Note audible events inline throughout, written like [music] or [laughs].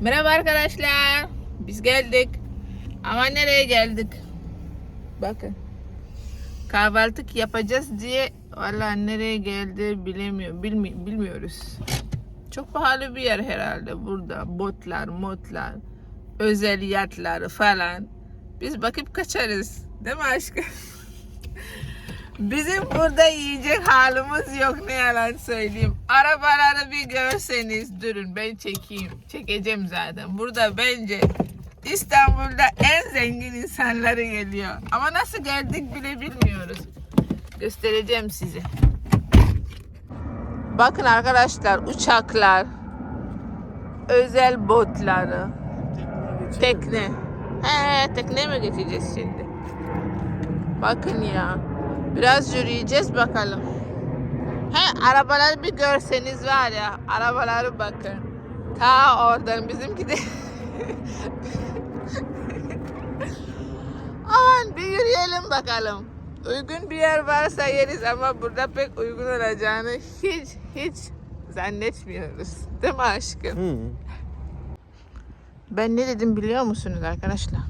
Merhaba arkadaşlar. Biz geldik. Ama nereye geldik? Bakın. Kahvaltı yapacağız diye valla nereye geldi bilemiyor, bilmi, bilmiyoruz. Çok pahalı bir yer herhalde burada. Botlar, motlar, özel yatlar falan. Biz bakıp kaçarız. Değil mi aşkım? [laughs] Bizim burada yiyecek halimiz yok ne yalan söyleyeyim. Arabaları bir görseniz durun ben çekeyim. Çekeceğim zaten. Burada bence İstanbul'da en zengin insanları geliyor. Ama nasıl geldik bile bilmiyoruz. Göstereceğim size. Bakın arkadaşlar uçaklar, özel botları, tekne. He, tekneye mi geçeceğiz şimdi? Bakın ya. Biraz yürüyeceğiz bakalım. He arabaları bir görseniz var ya. Arabaları bakın. Ta oradan bizimki de. [laughs] Aman bir yürüyelim bakalım. Uygun bir yer varsa yeriz ama burada pek uygun olacağını hiç hiç zannetmiyoruz. Değil mi aşkım? Hı. Ben ne dedim biliyor musunuz arkadaşlar?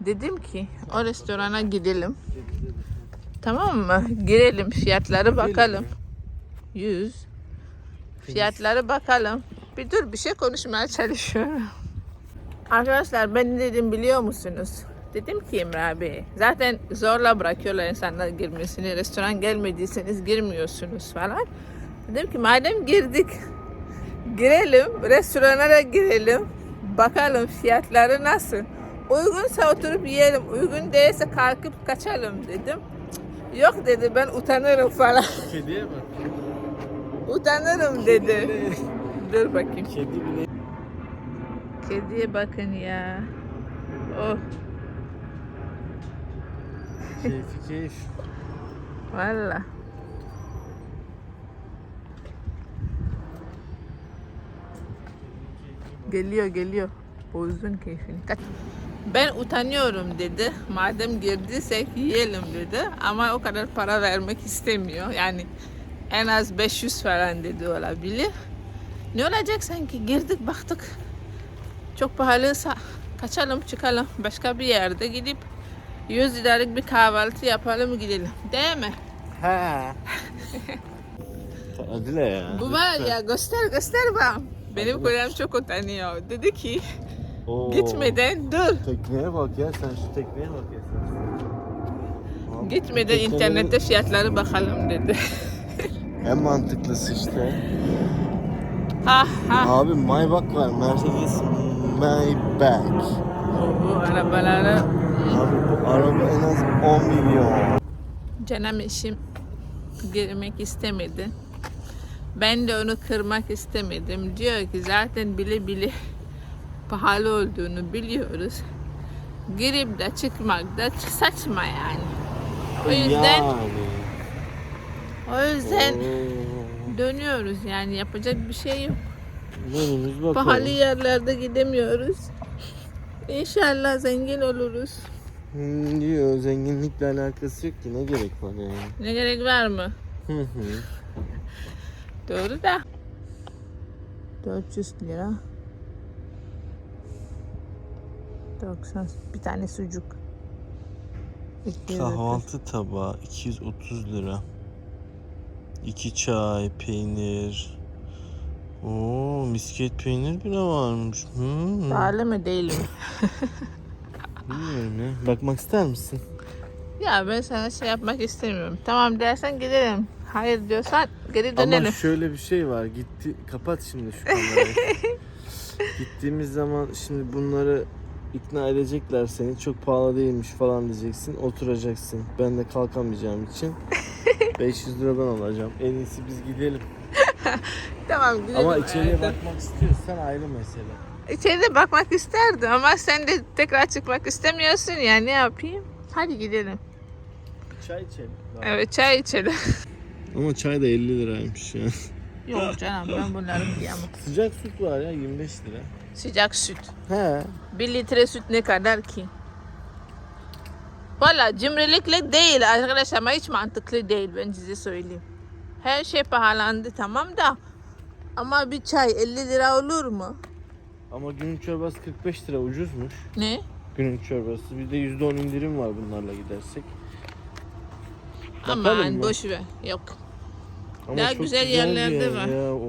Dedim ki o restorana gidelim. Tamam mı? Girelim fiyatları bakalım. 100. Fiyatları bakalım. Bir dur bir şey konuşmaya çalışıyorum. Arkadaşlar ben dedim biliyor musunuz? Dedim ki Emre abi zaten zorla bırakıyorlar insanlar girmesini. Restoran gelmediyseniz girmiyorsunuz falan. Dedim ki madem girdik girelim restorana da girelim. Bakalım fiyatları nasıl. Uygunsa oturup yiyelim. Uygun değilse kalkıp kaçalım dedim. Yok dedi ben utanırım falan. Kediye bak. utanırım dedi. Dur bakayım. Kedi bile. Kediye bakın ya. Oh Keyfi keyif. valla. Geliyor geliyor. Bozdun keyfini. Kaç. Ben utanıyorum dedi. Madem girdiysek yiyelim dedi. Ama o kadar para vermek istemiyor. Yani en az 500 falan dedi olabilir. Ne olacak sanki girdik baktık. Çok pahalıysa kaçalım çıkalım. Başka bir yerde gidip 100 liralık bir kahvaltı yapalım gidelim. Değil mi? He. [laughs] Adile ya. Bu var ya göster göster bana. Benim kocam çok utanıyor. Dedi ki Oo. gitmeden dur. Tekneye bak ya sen şu tekneye bak ya sen. Gitmeden teknelerin internette fiyatları bakalım dedi. [laughs] En mantıklısı işte. ha ha. Abi Maybach var. Mercedes Maybach. Bu arabaları Abi bu araba en az 10 milyon. canım eşim girmek istemedi. Ben de onu kırmak istemedim. Diyor ki zaten bile bile pahalı olduğunu biliyoruz. Girip de çıkmak da saçma yani. O yüzden Yani. o yüzden Oo. dönüyoruz yani yapacak bir şey yok. Pahalı yerlerde gidemiyoruz. İnşallah zengin oluruz. Hmm, diyor zenginlikle alakası yok ki ne gerek var yani. Ne gerek var mı? Hı hı. Doğru da. 400 lira. 90 bir tane sucuk. 200 Kahvaltı tabağı 230 lira. 2 çay, peynir. Oo, misket peynir bile varmış. Hmm. Pahalı mı değil mi? [laughs] Bilmiyorum ya. Bakmak ister misin? ya ben sana şey yapmak istemiyorum. Tamam dersen gidelim. Hayır diyorsan geri dönelim. Ama şöyle bir şey var. Gitti kapat şimdi şu kamerayı. [laughs] Gittiğimiz zaman şimdi bunları ikna edecekler seni. Çok pahalı değilmiş falan diyeceksin. Oturacaksın. Ben de kalkamayacağım için [laughs] 500 liradan alacağım. En iyisi biz gidelim. [laughs] Tamam gidelim. Ama içeriye hayatım. bakmak istiyorsan ayrı mesele. İçeride bakmak isterdim ama sen de tekrar çıkmak istemiyorsun ya ne yapayım? Hadi gidelim. Çay içelim. Evet çay içelim. [laughs] Ama çay da 50 liraymış ya. Yok canım ben bunları yiyemem. Sıcak süt var ya 25 lira. Sıcak süt. He. Bir litre süt ne kadar ki? Valla cimrilikle değil arkadaşlar ama hiç mantıklı değil ben size söyleyeyim. Her şey pahalandı tamam da ama bir çay 50 lira olur mu? Ama günün çorbası 45 lira ucuzmuş. Ne? Günün çorbası. Bir de %10 indirim var bunlarla gidersek. Aman boş ver. Yok. Ama Daha çok güzel bir yerlerde yer var. Ya, of,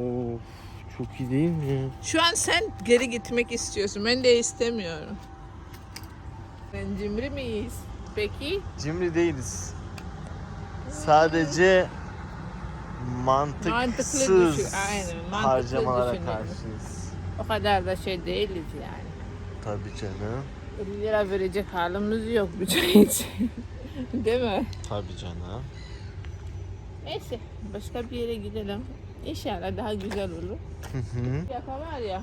çok iyi değil mi ya? Şu an sen geri gitmek istiyorsun. Ben de istemiyorum. Ben cimri miyiz? Peki? Cimri değiliz. Sadece Mantıklı mantıksız düşün- aynen, mantıklı harcamalara düşünüyoruz. karşıyız. O kadar da şey değiliz yani. Tabii canım. 50 lira verecek halimiz yok bir çay için. [laughs] Değil mi? Tabii canım. Neyse başka bir yere gidelim. İnşallah daha güzel olur. Hı hı. Yaka var ya,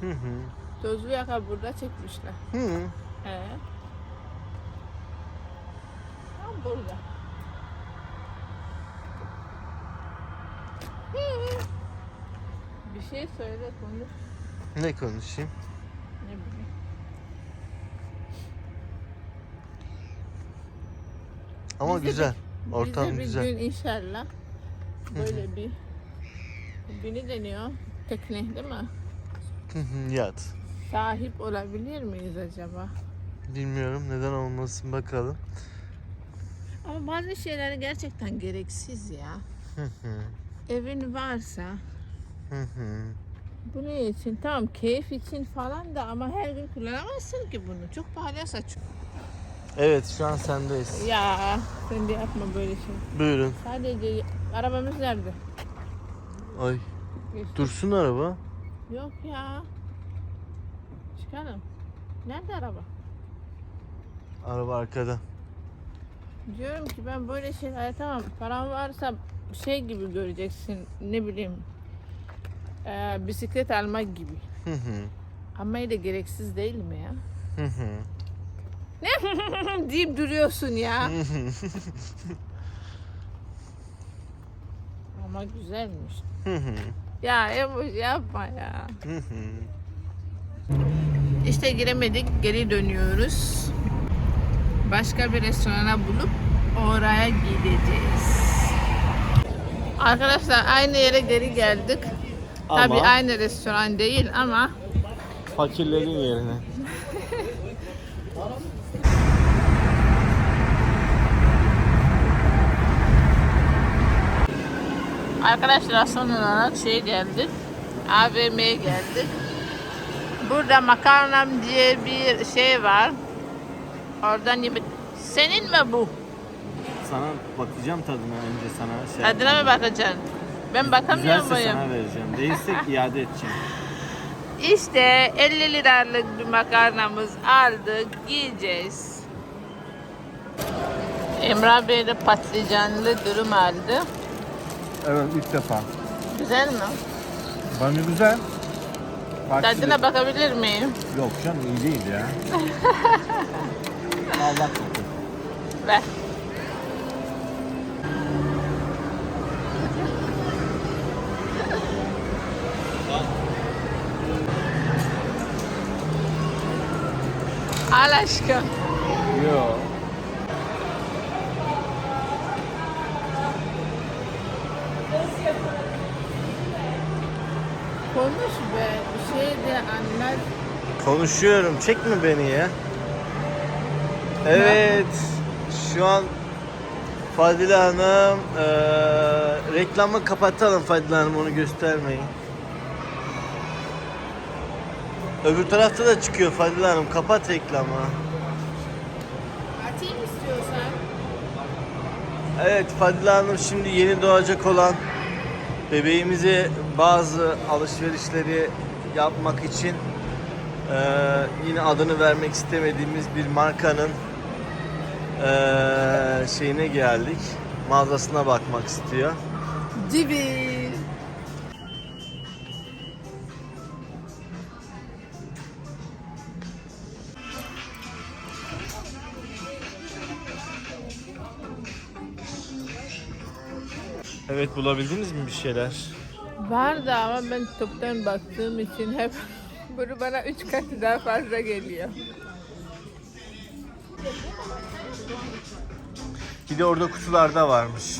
Hı hı. tozlu yaka burada çekmişler. Hı. He. Tam burada. Hı. Bir şey söyle konuş. Ne konuşayım? Ne bileyim. Ama Biz de güzel. Ortam Biz de güzel. bir gün inşallah böyle bir beni deniyor tekne değil mi? Hı hı, Yat. Sahip olabilir miyiz acaba? Bilmiyorum neden olmasın bakalım. Ama bazı şeyler gerçekten gereksiz ya. Hı hı. Evin varsa Hı hı. bu ne için? Tamam keyif için falan da ama her gün kullanamazsın ki bunu. Çok pahalıya saçıyor. Evet şu an sendeyiz. Ya sen de yapma böyle şey. Buyurun. Sadece arabamız nerede? Ay Geçti. dursun araba. Yok ya. Çıkalım. Nerede araba? Araba arkada. Diyorum ki ben böyle şeyler tamam param varsa şey gibi göreceksin ne bileyim eee, bisiklet almak gibi. Hı hı. Ama yine gereksiz değil mi ya? Hı hı. [laughs] deyip duruyorsun ya. [laughs] Ama güzelmiş. Hı hı. Ya Emoş yapma ya. Hı hı. İşte giremedik geri dönüyoruz. Başka bir restorana bulup oraya gideceğiz. Arkadaşlar aynı yere geri geldik. Tabii Ama- aynı restoran değil ama Fakirlerin yerine. [laughs] Arkadaşlar son olarak şey geldik. AVM'ye geldik. Burada makarnam diye bir şey var. Oradan yemek. Senin mi bu? Sana bakacağım tadına önce sana şey. Tadına mı bakacaksın? Ben bakamıyor Güzelse muyum? sana vereceğim. Değilse [laughs] iade edeceğim. İşte 50 liralık bir makarnamız aldık. Yiyeceğiz. Emrah Bey de patlıcanlı dürüm aldı. Evet ilk defa. Güzel mi? Bence güzel. Bak Tadına bakabilir miyim? Yok canım iyi değil ya. [laughs] Allah korusun. Ver. Al aşkım. Yok. Be. Bir şey de anlat. Konuşuyorum. Çekme beni ya. Evet. Şu an Fadile Hanım eee, reklamı kapatalım Fadile Hanım onu göstermeyin. Öbür tarafta da çıkıyor Fadile Hanım. Kapat reklamı. Atayım istiyorsan. Evet Fadile Hanım şimdi yeni doğacak olan bebeğimize bazı alışverişleri yapmak için eee, yine adını vermek istemediğimiz bir markanın eee, şeyine geldik. Mağazasına bakmak istiyor. Dibi. Evet bulabildiniz mi bir şeyler? Vardı ama ben toptan baktığım için hep [laughs] bunu bana üç katı daha fazla geliyor. Bir de orada kutularda varmış.